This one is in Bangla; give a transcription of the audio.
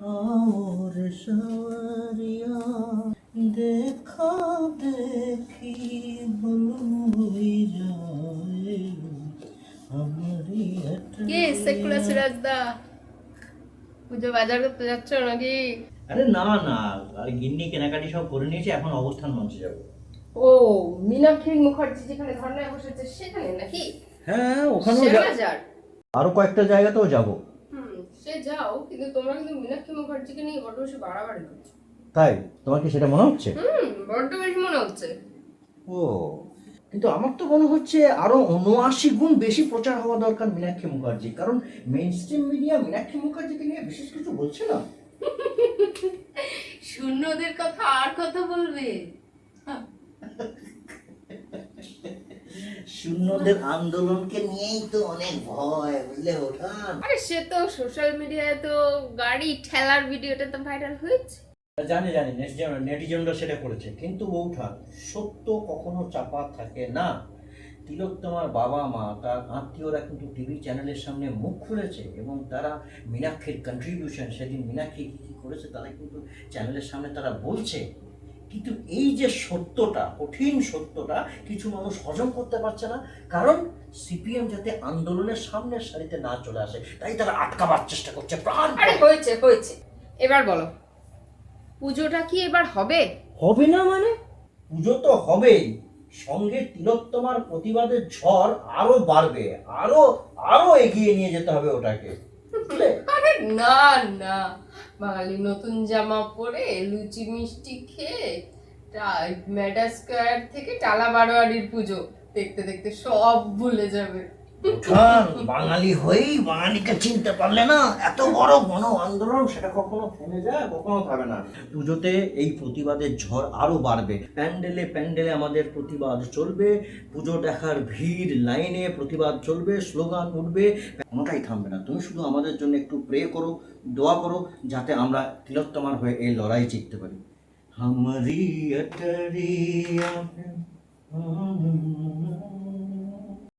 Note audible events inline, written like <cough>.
আমর সারিয়া দেখা দেখি বলুই যায় আমারি কে সেকুলা সিরাজদা পুজো বাজার করতে যাচ্ছ নাকি আরে না না আর গিন্নি কেনাকাটি সব করে নিয়েছি এখন অবস্থান মঞ্চে যাব। ও মীনাক্ষী মুখার্জি যেখানে ধর্নায় বসেছে সেখানে নাকি? হ্যাঁ ওখানেও শেয়ার আরও কয়েকটা জায়গাতেও যাব। হুম সে যাও কিন্তু তোমরা কিন্তু মীনাক্ষী মুখার্জিকে নিয়ে বড্ড বেশি বাড়াবাড়ি করছ। তাই? তোমার কি সেটা মনে হচ্ছে? হুম বড্ড বেশি মনে হচ্ছে। ও কিন্তু আমার তো মনে হচ্ছে আরও উনআশি গুণ বেশি প্রচার হওয়া দরকার মীনাক্ষী মুখার্জি কারণ মেইন স্ট্রিম মিডিয়া মীনাক্ষী মুখার্জিকে নিয়ে বিশেষ কিছু বলছে না। <laughs> শূন্যদের কথা আর কথা বলবে? শূন্যদের আন্দোলনকে নিয়েই তো অনেক ভয় বুঝলে ওঠান? আরে সে তো সোশ্যাল মিডিয়ায় তো গাড়ি ঠেলার ভিডিওটা তো ভাইরাল হয়েছে। জানি জানি নেটিজনরা সেটা করেছে কিন্তু বৌঠান সত্য কখনো চাপা থাকে না। তিলোত্তমার বাবা মা তার আত্মীয়রা কিন্তু টিভি চ্যানেলের সামনে মুখ খুলেছে এবং তারা মীনাক্ষীর কন্ট্রিবিউশন সেদিন মীনাক্ষী কী কী করেছে তারা কিন্তু চ্যানেলের সামনে তারা বলছে। কিন্তু এই যে সত্যটা কঠিন সত্যটা কিছু মানুষ হজম করতে পারছে না। কারণ সিপিএম যাতে আন্দোলনের সামনের সারিতে না চলে আসে তাই তারা আটকাবার চেষ্টা করছে প্রাণ। আরে হয়েছে হয়েছে। এবার বলো পুজোটা কি এবার হবে? হবে না মানে? পুজো তো হবেই। সঙ্গে তিলোত্তমার প্রতিবাদের ঝড় আরও বাড়বে আরও আরও এগিয়ে নিয়ে যেতে হবে ওটাকে। না না। বাঙালি নতুন জামা পরে লুচি মিষ্টি খেয়ে ম্যাডা স্কোয়ার থেকে টালা বারোয়ারির পুজো দেখতে দেখতে সব ভুলে যাবে। উঠান বাঙালি হয়েই বাঙালিকে চিনতে পারলে না এত বড় গণ আন্দোলন সেটা কখনো থেমে যায় কখনো থামে না। পুজোতে এই প্রতিবাদের ঝড় আরও বাড়বে। প্যান্ডেলে প্যান্ডেলে আমাদের প্রতিবাদ চলবে পুজো দেখার ভিড় লাইনে প্রতিবাদ চলবে স্লোগান উঠবে। কোনোটাই থামবে না। তুমি শুধু আমাদের জন্য একটু প্রে করো দোয়া করো যাতে আমরা তিলোত্তমার হয়ে এই লড়াই জিততে পারি। হামারি